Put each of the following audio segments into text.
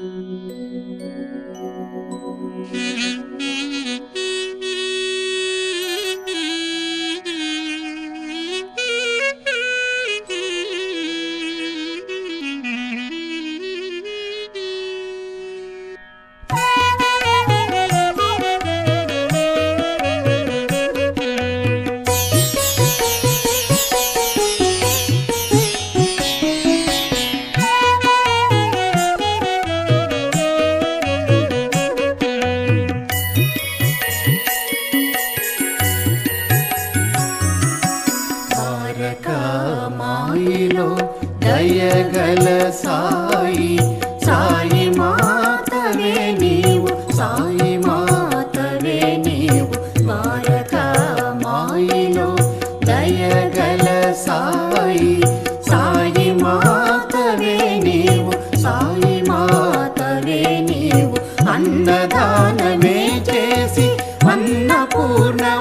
Müzik సాయిలో దయగల సాయి. సాయి మాతవే నీవు సాయి మాతవే నీవు. మాయక మాయిలో దయగల సాయి. సాయి మాతవే నీవు సాయి మాతవే నీవు. అన్నదానమే చేసి అన్నపూర్ణ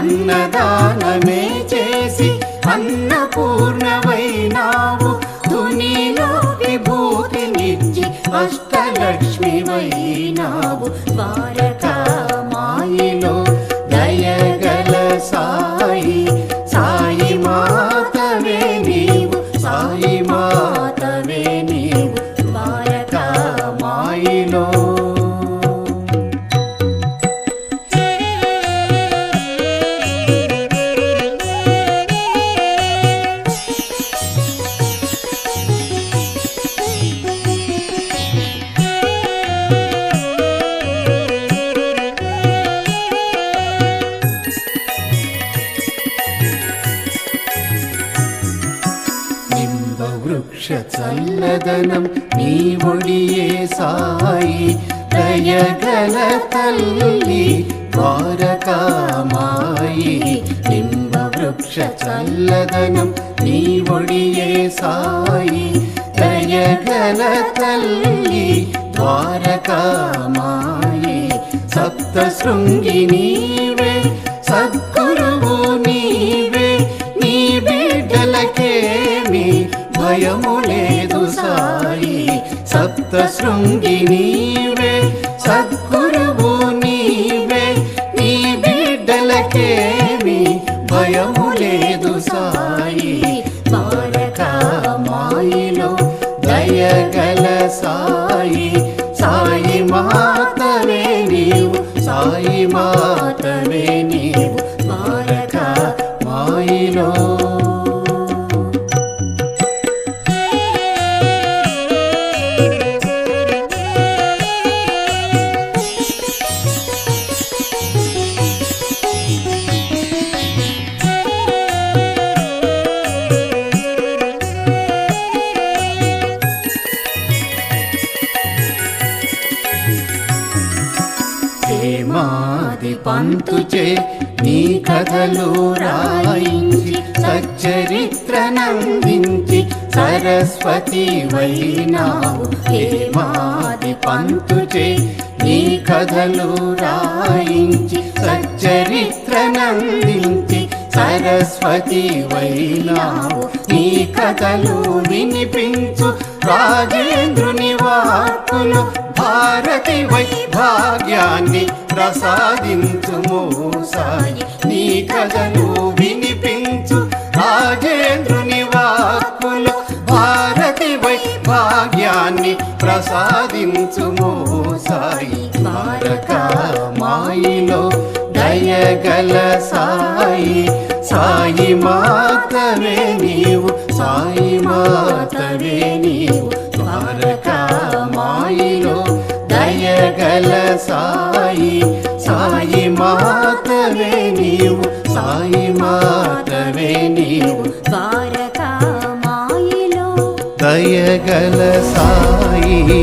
అన్నదానమే చేసి అన్నపూర్ణమైనావు. ధునిలో విభూతినిచ్చి అష్టలక్ష్మి వైనావు ద్వారకా మాయిలో దయగల సా വൃക്ഷസല്ലതനം നീ ഒടിയേ സായി. ദയകല തല്ലി ദ്വാരകാമായി. നിംബവൃക്ഷസല്ലതനം നീ ഒടിയേ സായി. ദയകല തല്ലി ദ്വാരകാമായി സപ്തശൃംഗിനീവേ സപ്ത సాయి సప్త శృంగి నీవే సద్గురువు నీవే నీ బిడ్డలకేమి భయము లేదు సాయి. ద్వారకా మాయిలో దయగల సాయి సాయి మాతవే నీవు సాయి మాతవే నీవు. హేమాది పంతుచే నీ కథలు రాయించి సచ్చరిత్ర నందించి సరస్వతి వైనావు. హేమాది పంతుచే నీ కథలు రాయించి సచ్చరిత్ర నందించి సరస్వతి వైనావు. నీ కథలు వినిపించు రాజేంద్రుని వాక్కులు భారతి వైభాగ్యాన్ని ప్రసాదించుము సాయి నీ కథను వినిపించు రాజేంద్రుని వాక్కులు. భారతి వైభాగ్యాన్ని ప్రసాదించుము సాయి ద్వారకా మాయిలో దయగల సాయి. సాయి మాతవే నీవు సాయి మాతవే నీవు. ద్వారకా మాయిలో దయగల సాయి. నీవు సాయి మాతవే నీవు. ద్వారకా మాయిలో దయగల సాయి.